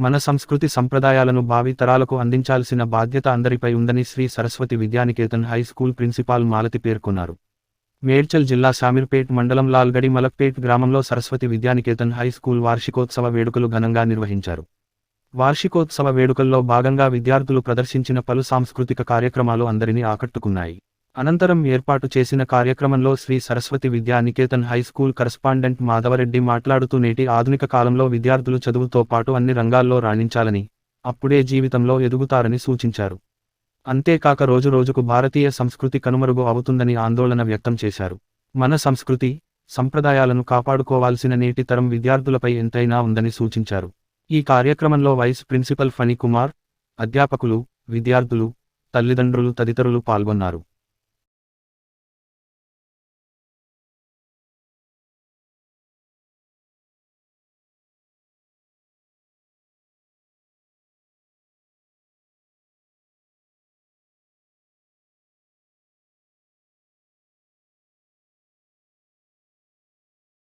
మన సంస్కృతి సంప్రదాయాలను భావి తరాలకు అందించాల్సిన బాధ్యత అందరిపై ఉందని Shri Saraswati Vidyanikethan high school principal Malathi పేర్కొన్నారు. మేడ్చల్ జిల్లా శామీర్పేట్ మండలం లాల్గడి మలక్పేట్ గ్రామంలో సరస్వతి విద్యానికేతన్ హై స్కూల్ వార్షికోత్సవ వేడుకలు ఘనంగా నిర్వహించారు. వార్షికోత్సవ వేడుకల్లో భాగంగా విద్యార్థులు ప్రదర్శించిన పలు సాంస్కృతిక కార్యక్రమాలు అందరినీ ఆకట్టుకున్నాయి. అనంతరం ఏర్పాటు చేసిన కార్యక్రమంలో Shri Saraswati Vidya Niketan high school correspondent Madhavareddy మాట్లాడుతూ నేటి ఆధునిక కాలంలో విద్యార్థులు చదువుతో పాటు అన్ని రంగాల్లో రాణించాలని అప్పుడే జీవితంలో ఎదుగుతారని సూచించారు. అంతేకాక రోజురోజుకు భారతీయ సంస్కృతి కనుమరుగు అవుతుందని ఆందోళన వ్యక్తం చేశారు. మన సంస్కృతి సంప్రదాయాలను కాపాడుకోవాల్సిన నేటి తరం విద్యార్థులపై ఎంతైనా ఉందని సూచించారు. ఈ కార్యక్రమంలో వైస్ ప్రిన్సిపల్ ఫణి కుమార్ అధ్యాపకులు విద్యార్థులు తల్లిదండ్రులు తదితరులు పాల్గొన్నారు.